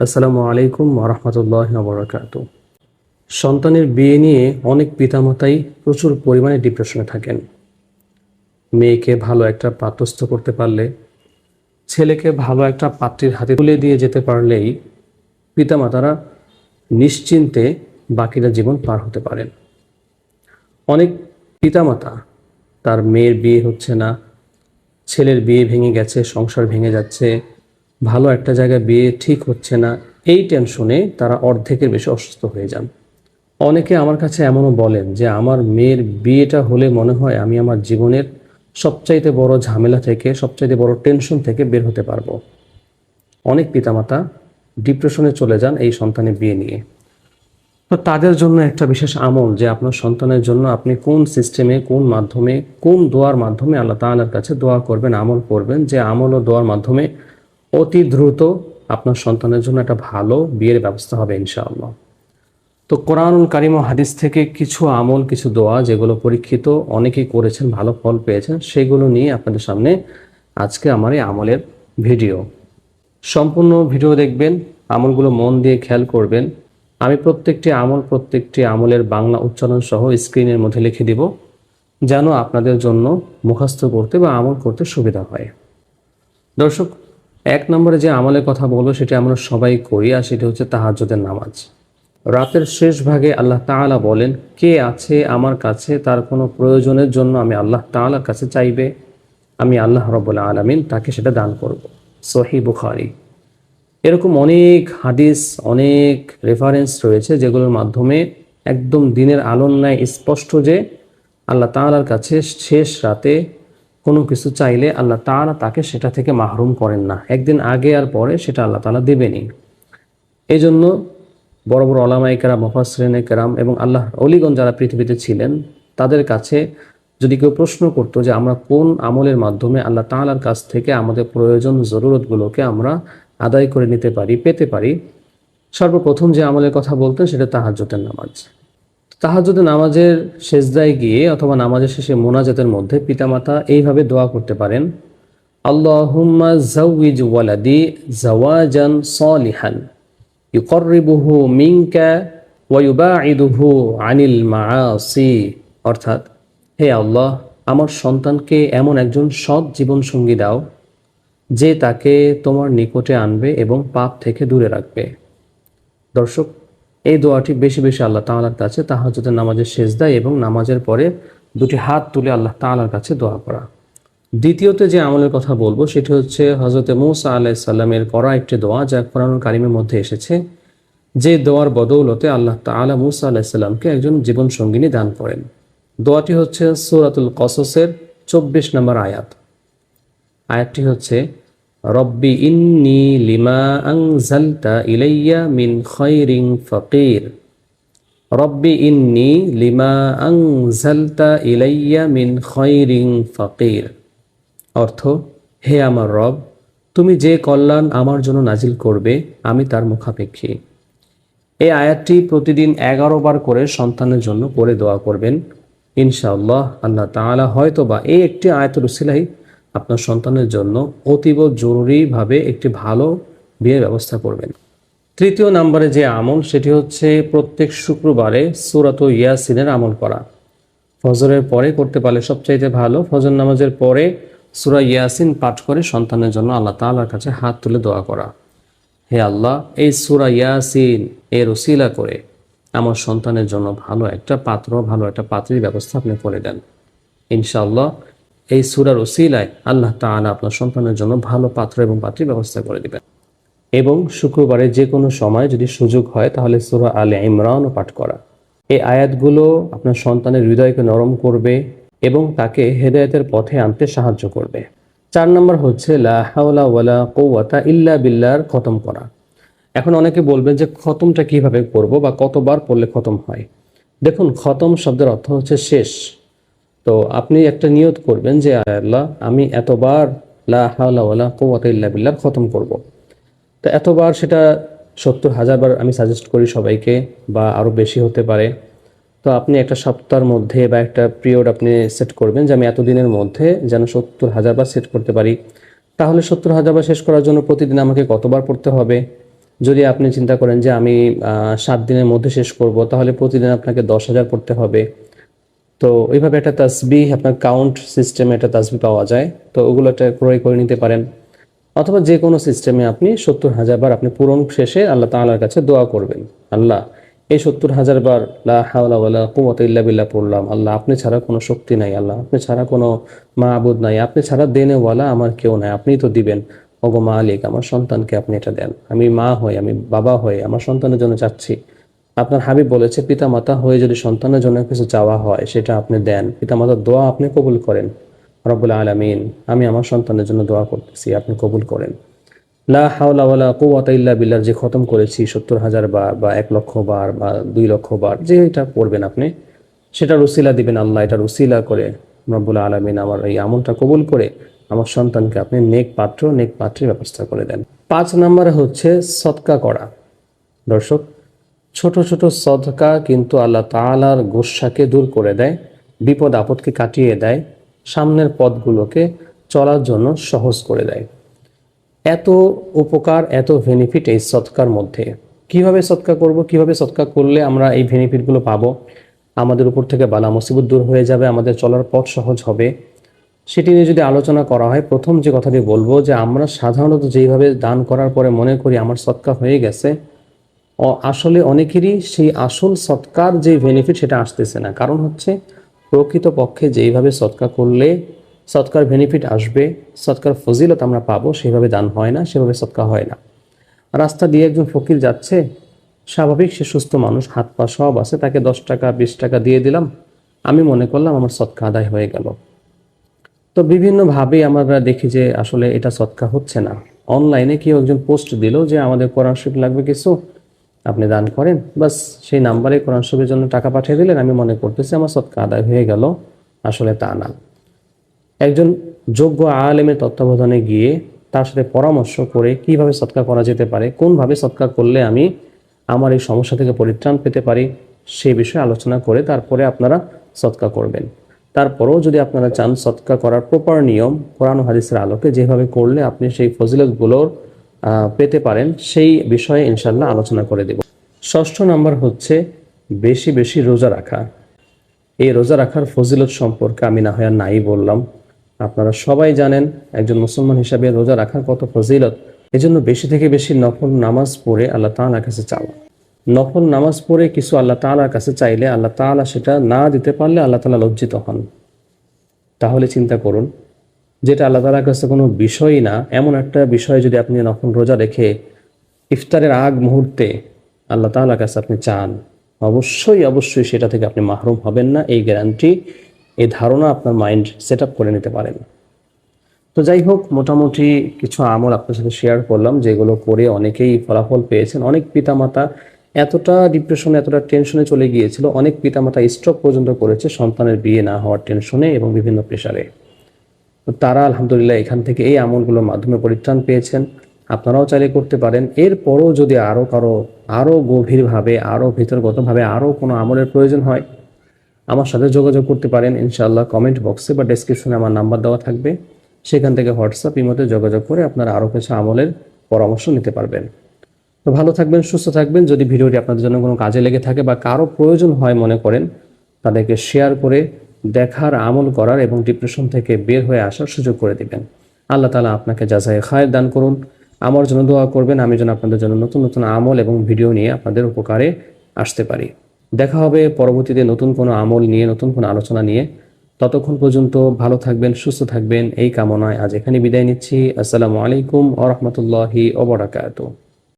আসসালামু আলাইকুম ওরহমতুল্লাহ বরকাত সন্তানের বিয়ে নিয়ে অনেক পিতামাতাই প্রচুর পরিমাণে ডিপ্রেশনে থাকেন। মেয়েকে ভালো একটা পাত্রস্থ করতে পারলে, ছেলেকে ভালো একটা পাত্রীর হাতে তুলে দিয়ে যেতে পারলেই পিতামাতারা নিশ্চিন্তে বাকিরা জীবন পার হতে পারেন। অনেক পিতামাতা তার মেয়ের বিয়ে হচ্ছে না, ছেলের বিয়ে ভেঙে গেছে, সংসার ভেঙে যাচ্ছে ভালো একটা জায়গায় বিয়ে ঠিক হচ্ছে না, এই টেনশনে তারা অর্ধেকের বেশি অসুস্থ হয়ে যান। অনেকে আমার কাছে এমনও বলেন যে, আমার মেয়ের বিয়েটা হলে মনে হয় আমি আমার জীবনের সবচাইতে বড় ঝামেলা থেকে, সবচাইতে বড় টেনশন থেকে বের হতে পারব। অনেক পিতামাতা ডিপ্রেশনে চলে যান এই সন্তানের বিয়ে নিয়ে। তো তাদের জন্য একটা বিশেষ আমল যে, আপনার সন্তানের জন্য আপনি কোন সিস্টেমে, কোন মাধ্যমে, কোন দোয়ার মাধ্যমে আল্লাহ তাআলার কাছে দোয়া করবেন, আমল করবেন যে, আমল ও দোয়ার মাধ্যমে অতি দ্রুত আপনার সন্তানের জন্য একটা ভালো বিয়ের ব্যবস্থা হবে, ইনশাআল্লাহ। তো কোরআন কারিম ও হাদিস থেকে কিছু আমল, কিছু দোয়া যেগুলো পরীক্ষিত অনেকেই করেছেন, ভালো ফল পেয়েছেন, সেগুলো নিয়ে আপনাদের সামনে আজকে আমার এই আমলের ভিডিও। সম্পূর্ণ ভিডিও দেখবেন, আমলগুলো মন দিয়ে খেয়াল করবেন। আমি প্রত্যেকটি আমল, প্রত্যেকটি আমলের বাংলা উচ্চারণ সহ স্ক্রিনের মধ্যে লিখে দিব, যেন আপনাদের জন্য মুখস্থ করতে বা আমল করতে সুবিধা হয়। দর্শক এক নম্বরে যে আমলের কথা বলব, সেটি আমরা সবাই করি, আর সেটি হচ্ছে তাহাজ্জুদের নামাজ। রাতের শেষ ভাগে আল্লাহ তাআলা বলেন, কে আছে আমার কাছে তার কোনো প্রয়োজনের জন্য আমি আল্লাহ তাআলার কাছে চাইবে? আমি আল্লাহ রব্বুল আলামিন তাকে সেটা দান করব। সহি বুখারি। এরকম অনেক হাদিস, অনেক রেফারেন্স রয়েছে, যেগুলোর মাধ্যমে একদম দিনের আলোর স্পষ্ট যে আল্লাহ তাআলার কাছে শেষ রাতে কোনো কিছু চাইলে আল্লাহ তাআলা তাকে সেটা থেকে মাহরুম করেন না। একদিন আগে আর পরে সেটা আল্লাহ তাআলা দেবেনই। এই জন্য বড় বড় অলামাই কেরাম মফাসরেনে কেরাম এবং আল্লাহ অলিগণ যারা পৃথিবীতে ছিলেন, তাদের কাছে যদি কেউ প্রশ্ন করতো যে আমরা কোন আমলের মাধ্যমে আল্লাহ তাআলার কাছ থেকে আমাদের প্রয়োজন জরুরতগুলোকে আমরা আদায় করে নিতে পারি, পেতে পারি, সর্বপ্রথম যে আমলের কথা বলতেন সেটা তাহাজ্জুদের নামাজ। তাহাজ্জুদের নামাজের শেষদায় গিয়ে অথবা নামাজের শেষে মোনাজাতের মধ্যে পিতামাতা এইভাবে দোয়া করতে পারেন জাওয়াজান আনিল অর্থাৎ, হে আল্লাহ, আমার সন্তানকে এমন একজন সৎ জীবন সঙ্গী দাও, যে তাকে তোমার নিকটে আনবে এবং পাপ থেকে দূরে রাখবে। দর্শক এই দোয়াটি বেশি বেশি আল্লাহ তাআলার কাছে তাহাজ্জুদের নামাজের শেষদায় এবং নামাজের পরে দুটি হাত তুলে আল্লাহ তাআলার কাছে দোয়া করা। দ্বিতীয়তে যে আমলের কথা বলব সেটি হচ্ছে হজরতে মৌসা আলাইসাল্লামের করা একটি দোয়া যা কোরআন কারিমের মধ্যে এসেছে। যে দোয়ার বদৌলতে আল্লাহ তাআলা মুসা আলাইসাল্লামকে একজন জীবন সঙ্গিনী দান করেন। দোয়াটি হচ্ছে সূরাতুল কসসের চব্বিশ নম্বর আয়াত। আয়াতটি হচ্ছে রব্বি ইন্নি লিমা আংজালতা ইলাইয়া মিন খৈরিং ফকির। রব্বি ইন্নি লিমা আংজালতা ইলাইয়া মিন খৈরিং ফকির। অর্থ, হে আমার রব, তুমি যে কল্যাণ আমার জন্য নাজিল করবে, আমি তার মুখাপেক্ষী। এই আয়াতটি প্রতিদিন এগারো বার করে সন্তানের জন্য পড়ে দোয়া করবেন। ইনশাআল্লাহ আল্লাহ তাআলা হয়তো বা এই একটি আয়াতের উসিলাই আপনার সন্তানের জন্য অতীব জরুরিভাবে একটি ভালো বিয়ের ব্যবস্থা করবেন। তৃতীয় নম্বরে যে আমল, সেটি হচ্ছে প্রত্যেক শুক্রবারে সুরাত ইয়াসিনের আমল করা। ফজরের পরে করতে পারলে সবচাইতে ভালো, ফজর নামাজের পরে সুরা ইয়াসিন পাঠ করে সন্তানের জন্য আল্লাহ তাআলার কাছে হাত তুলে দোয়া করা। হে আল্লাহ, এই সুরা ইয়াসিন এর ওসিলা করে আমার সন্তানের জন্য ভালো একটা পাত্র, ভালো একটা পাত্রীর ব্যবস্থা আপনি করে দেন। ইনশাআল্লাহ এই সুরার ওসিলায় আল্লাহ তাআলা আপনার সন্তানের জন্য ভালো পাত্র এবং পাত্রীর ব্যবস্থা করে দিবেন। এবং শুক্রবারে যে কোনো সময় যদি সুযোগ হয় তাহলে সুরা আলে ইমরানও পাঠ করা। এই আয়াতগুলো আপনার সন্তানের হৃদয়কে নরম করবে এবং তাকে হেদায়েতের পথে আনতে সাহায্য করবে। চার নম্বর হচ্ছে, লা কৌয়াতা ইল্লা বিল্লার খতম করা। এখন অনেকে বলবেন যে খতমটা কীভাবে করব বা কতবার পড়লে খতম হয়? দেখুন, খতম শব্দের অর্থ হচ্ছে শেষ। তো আপনি একটা নিয়ত করবেন যে আল্লাহ, আমি এতবার লা হাওলা ওয়ালা কৌয়াতা বিল্লার খতম করব। তো এতবার সেটা সত্তর হাজার বার আমি সাজেস্ট করি সবাইকে, বা আরও বেশি হতে পারে। তো আপনি একটা সপ্তাহের মধ্যে বা একটা পিরিয়ড আপনি সেট করবেন যে, আমি এতদিনের মধ্যে যেন সত্তর হাজার বার সেট করতে পারি। তাহলে সত্তর হাজার বার শেষ করার জন্য প্রতিদিন আমাকে কতবার পড়তে হবে? যদি আপনি চিন্তা করেন যে, আমি সাত দিনের মধ্যে শেষ করব, তাহলে প্রতিদিন আপনাকে দশ হাজার পড়তে হবে। তো ওইভাবে একটা তাসবি আপনার কাউন্ট সিস্টেমে একটা তাসবি পাওয়া যায়। তো ওগুলো একটা ক্রয় করে নিতে পারেন। অথবা যে কোনো সিস্টেমে আপনি সত্তর হাজার বার আপনি পূরণ শেষে আল্লাহ তাআলার কাছে দোয়া করবেন। আল্লাহ, এই সত্তর হাজার বার লা হাওলা পড়লাম। আল্লাহ, আপনি ছাড়া কোনো শক্তি নাই আল্লাহ। আপনি ছাড়া কোনো মাহবুদ নাই। আপনি ছাড়া দেনেওয়ালা আমার কেউ নাই। আপনিই তো দিবেন। ওগো মালিক, আমার সন্তানকে আপনি এটা দেন। আমি মা হই, আমি বাবা হই, আমার সন্তানের জন্য চাচ্ছি। আপনার হাবিব বলেছে পিতা মাতা হয়ে যদি সন্তানের জন্য কিছু চাওয়া হয়, সেটা আপনি দেন। পিতা মাতার দোয়া আপনি কবুল করেন। রব্বুল আলামিন, আমি আমার সন্তানের জন্য দোয়া করতেছি, আপনি কবুল করেন। লা হাওলা ওয়ালা কুওয়াতা ইল্লা বিল্লাহ, যে খতম করেছি সত্তর হাজার বার বা এক লক্ষ বার বা দুই লক্ষ বার, যে এটা পড়বেন আপনি সেটা রুসিলা দিবেন আল্লাহ এটা রুসিলা করে রব্বুল আলামিন আমার এই আমলটা কবুল করে আমার সন্তানকে আপনি নেক পাত্র, নেক পাত্রের ব্যবস্থা করে দেন। পাঁচ নম্বরে হচ্ছে সৎকা করা। দর্শক ছোট ছোট সদকা কিন্তু আল্লাহ তাআলার গোসাকে দূর করে দেয়, বিপদ আপদকে কাটিয়ে দেয়, সামনের পথগুলোকে চলার জন্য সহজ করে দেয়। এত উপকার, এত বেনিফিট এই সৎকার মধ্যে। কীভাবে সৎকা করব, কীভাবে সৎকা করলে আমরা এই বেনিফিটগুলো পাবো? আমাদের উপর থেকে বালা মুসিবত দূর হয়ে যাবে, আমাদের চলার পথ সহজ হবে। সেটি নিয়ে যদি আলোচনা করা হয়, প্রথম যে কথাটি বলব যে আমরা সাধারণত যেইভাবে দান করার পরে মনে করি আমার সৎকা হয়ে গেছে আসলে অনেকেরই সেই আসল সৎকার যে বেনিফিট সেটা আসতেছে না। কারণ হচ্ছে প্রকৃতপক্ষে যেইভাবে সৎকা করলে সৎকার বেনিফিট আসবে, সৎকার ফজিলত আমরা পাবো, সেভাবে দান হয় না, সেভাবে সৎকা হয় না। রাস্তা দিয়ে একজন ফকির যাচ্ছে, স্বাভাবিক সে সুস্থ মানুষ, হাত পা সব আছে, তাকে দশ টাকা, বিশ টাকা দিয়ে দিলাম, আমি মনে করলাম আমার সৎকা আদায় হয়ে গেল। তো বিভিন্নভাবে আমরা দেখি যে আসলে এটা সৎকা হচ্ছে না। অনলাইনে কেউ একজন পোস্ট দিল যে আমাদের কোরআন লাগবে কিছু আপনি দান করেন, বাস সেই নাম্বারে কোরআন শরীফের জন্য টাকা পাঠিয়ে দিলেন, আমি মনে করতেছি আমার সৎকা আদায় হয়ে গেল, আসলে তা না। একজন যোগ্য আলেমের তত্ত্বাবধানে গিয়ে তার সাথে পরামর্শ করে কীভাবে সৎকার করা যেতে পারে, কোনভাবে সৎকার করলে আমি আমার এই সমস্যা থেকে পরিত্রাণ পেতে পারি সেই বিষয়ে আলোচনা করে তারপরে আপনারা সৎকার করবেন। তারপরেও যদি আপনারা চান সৎকার করার প্রপার নিয়ম, কোরআন হাদিসের আলোকে যেভাবে করলে আপনি সেই ফজিলতগুলোর পেতে পারেন, সেই বিষয়ে ইনশাল্লাহ আলোচনা করে দেব। ষষ্ঠ নাম্বার হচ্ছে বেশি বেশি রোজা রাখা। এই রোজা রাখার ফজিলত সম্পর্কে আমি না হয় নাই বললাম। আপনারা সবাই জানেন, একজন মুসলমান হিসাবে রোজা রাখার কত ফজিলত। এজন্য বেশি থেকে বেশি নফল নামাজ পড়ে আল্লাহ তাআলার কাছে চাওয়া। নফল নামাজ পড়ে কিছু আল্লাহ তাআলার কাছে চাইলে আল্লাহ তাআলা সেটা না দিতে পারলে আল্লাহ তালা লজ্জিত হন। তাহলে চিন্তা করুন যেটা আল্লাহ তাআলার কাছে কোনো বিষয়ই না, এমন একটা বিষয় যদি আপনি নফল রোজা রেখে ইফতারের আগ মুহূর্তে আল্লাহ তাআলার কাছে আপনি চান, অবশ্যই অবশ্যই সেটা থেকে আপনি মাহরুম হবেন না। এই গ্যারান্টি এই ধারণা আপনার মাইন্ড সেট করে নিতে পারেন। তো যাই হোক, মোটামুটি কিছু আমল আপনার সাথে শেয়ার করলাম, যেগুলো করে অনেকেই ফলাফল পেয়েছেন। অনেক পিতামাতা এতটা ডিপ্রেশনে এতটা টেনশনে চলে গিয়েছিল, অনেক পিতামাতা স্ট্রোক পর্যন্ত করেছে সন্তানের বিয়ে না হওয়ার টেনশনে এবং বিভিন্ন প্রেশারে তারা আলহামদুলিল্লাহ এখান থেকে এই আমলগুলোর মাধ্যমে পরিত্রাণ পেয়েছেন। আপনারাও চাইলে করতে পারেন। এরপরও যদি আরও কারও আরও গভীরভাবে আরও ভিতরগতভাবে আরও কোনো আমলের প্রয়োজন হয়, আমার সাথে যোগাযোগ করতে পারেন। ইনশাআল্লাহ কমেন্ট বক্সে বা ডেসক্রিপশনে আমার নাম্বার দেওয়া থাকবে। সেখান থেকে হোয়াটসঅ্যাপ, ইমোতে যোগাযোগ করে আপনারা আরও কিছু আমলের পরামর্শ নিতে পারবেন। তো ভালো থাকবেন, সুস্থ থাকবেন। যদি ভিডিওটি আপনাদের জন্য কোনো কাজে লেগে থাকে বা কারও প্রয়োজন হয় মনে করেন, তাদেরকে শেয়ার করে দেখার, আমল করার এবং ডিপ্রেশন থেকে বের হয়ে আসার সুযোগ করে দিবেন। আল্লাহ তালা আপনাকে যাচাই খায়ের দান করুন। আমার জন্য দোয়া করবেন, আমি যেন আপনাদের জন্য নতুন নতুন আমল এবং ভিডিও নিয়ে আপনাদের উপকারে আসতে পারি। দেখা হবে পরবর্তীতে নতুন কোনো আমল নিয়ে, নতুন কোনো আলোচনা নিয়ে। ততক্ষণ পর্যন্ত ভালো থাকবেন, সুস্থ থাকবেন। এই কামনায় আজ এখানে বিদায় নিচ্ছি। আসসালামু আলাইকুম আ রহমতুল্লাহি ওবরাকাতুহ